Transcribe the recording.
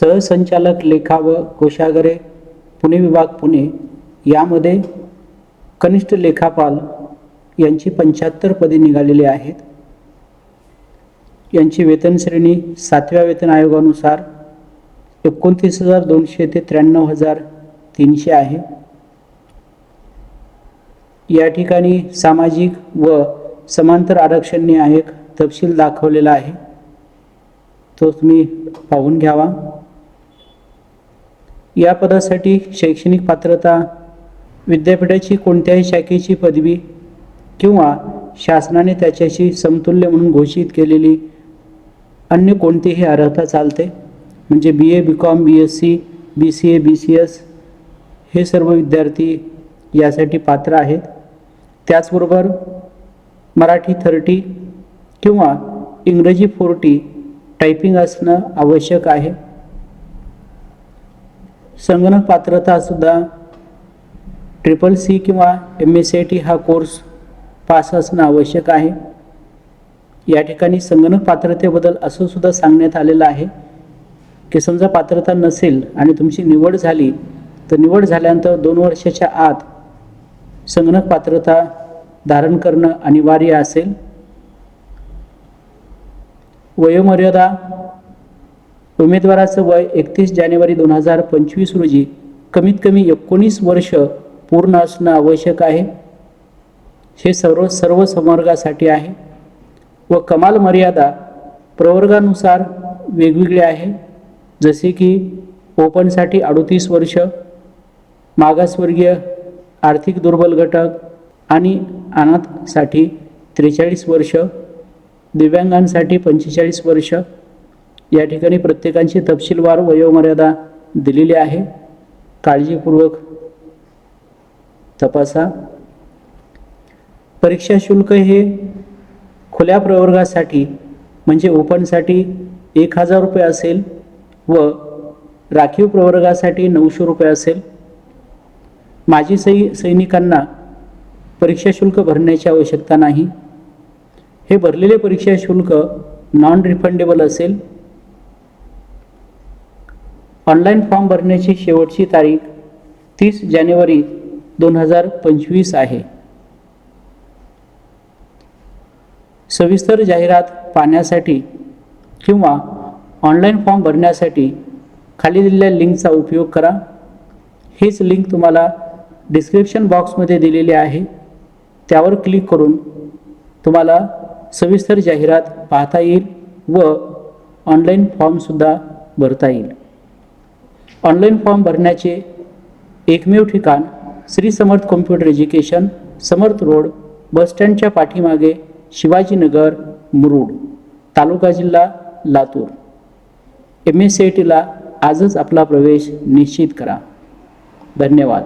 सहसंचालक लेखा व कोशागरे पुणे विभाग पुणे यामध्ये कनिष्ठ लेखापाल यांची पंच्याहत्तर पदे निघालेली आहेत. यांची वेतन श्रेणी सातव्या वेतन आयोगानुसार एकोणतीस हजार दोनशे ते त्र्याण्णव हजार तीनशे आहे. या ठिकाणी सामाजिक व समांतर आरक्षण न्यायक तपशील दाखवलेला आहे. तो तुम्ही पाहून घ्यावा. या पदासाठी शैक्षणिक पात्रता विद्यापीठाची कोणत्याही शाखेची पदवी किंवा शासनाने त्याच्याशी समतुल्य म्हणून घोषित केलेली अन्य कोणतीही अर्हता चालते? म्हणजे B A B com B S C B C A B C S हे सर्व विद्यार्थी यासाठी पात्र आहेत. त्याचबरोबर मराठी थर्टी किंवा इंग्रजी फोर्टी टायपिंग असणं आवश्यक आहे. संगणक पात्रतासुद्धा ट्रिपल सी किंवा एम एस सी टी हा कोर्स पास असणं आवश्यक आहे. या ठिकाणी संगणक पात्रतेबद्दल असं सुद्धा सांगण्यात आलेलं आहे की समजा पात्रता नसेल आणि तुमची निवड झाली तर निवड झाल्यानंतर दोन वर्षाच्या आत संगणक पात्रता धारण करणं अनिवार्य असेल. वयोमर्यादा उमेदवाराचं वय एकतीस जानेवारी दोन हजार पंचवीस रोजी कमीत कमी एकोणीस वर्ष पूर्ण असणं आवश्यक आहे. हे सर्व सर्व संवर्गासाठी आहे व कमाल मर्यादा प्रवर्गानुसार वेगवेगळी आहे. जसे की ओपनसाठी अडोतीस वर्ष मागासवर्गीय आर्थिक दुर्बल घटक आणि अनाथसाठी त्रेचाळीस वर्ष दिव्यांगांसाठी पंचेचाळीस वर्ष या ठिकाणी प्रत्येकांची तपशीलवार वयोमर्यादा दिलेली आहे. काळजीपूर्वक तपासा. परीक्षा शुल्क हे खुल्या प्रवर्गासाठी म्हणजे ओपनसाठी एक हजार रुपये असेल व राखीव प्रवर्गासाठी नऊशे रुपये असेल. माजी सै सैनिकांना परीक्षा शुल्क भरण्याची आवश्यकता नाही. हे भरलेले परीक्षा शुल्क नॉन रिफंडेबल असेल. ऑनलाईन फॉर्म भरण्याची शेवटची तारीख तीस जानेवारी दोन हजार पंचवीस आहे. सविस्तर जाहिरात पाहण्यासाठी किंवा ऑनलाईन फॉर्म भरण्यासाठी खाली दिलेल्या लिंकचा उपयोग करा. हेच लिंक तुम्हाला डिस्क्रिप्शन बॉक्समध्ये दिलेली आहे. त्यावर क्लिक करून तुम्हाला सविस्तर जाहिरात पाहता येईल व ऑनलाईन फॉर्मसुद्धा भरता येईल. ऑनलाईन फॉर्म भरण्याचे एकमेव ठिकाण Shri Samarth computer education Samarth road बसस्टँडच्या पाठीमागे शिवाजीनगर मुरुड तालुका जिल्हा Latur. M S C I टीला आजच आपला प्रवेश निश्चित करा. धन्यवाद.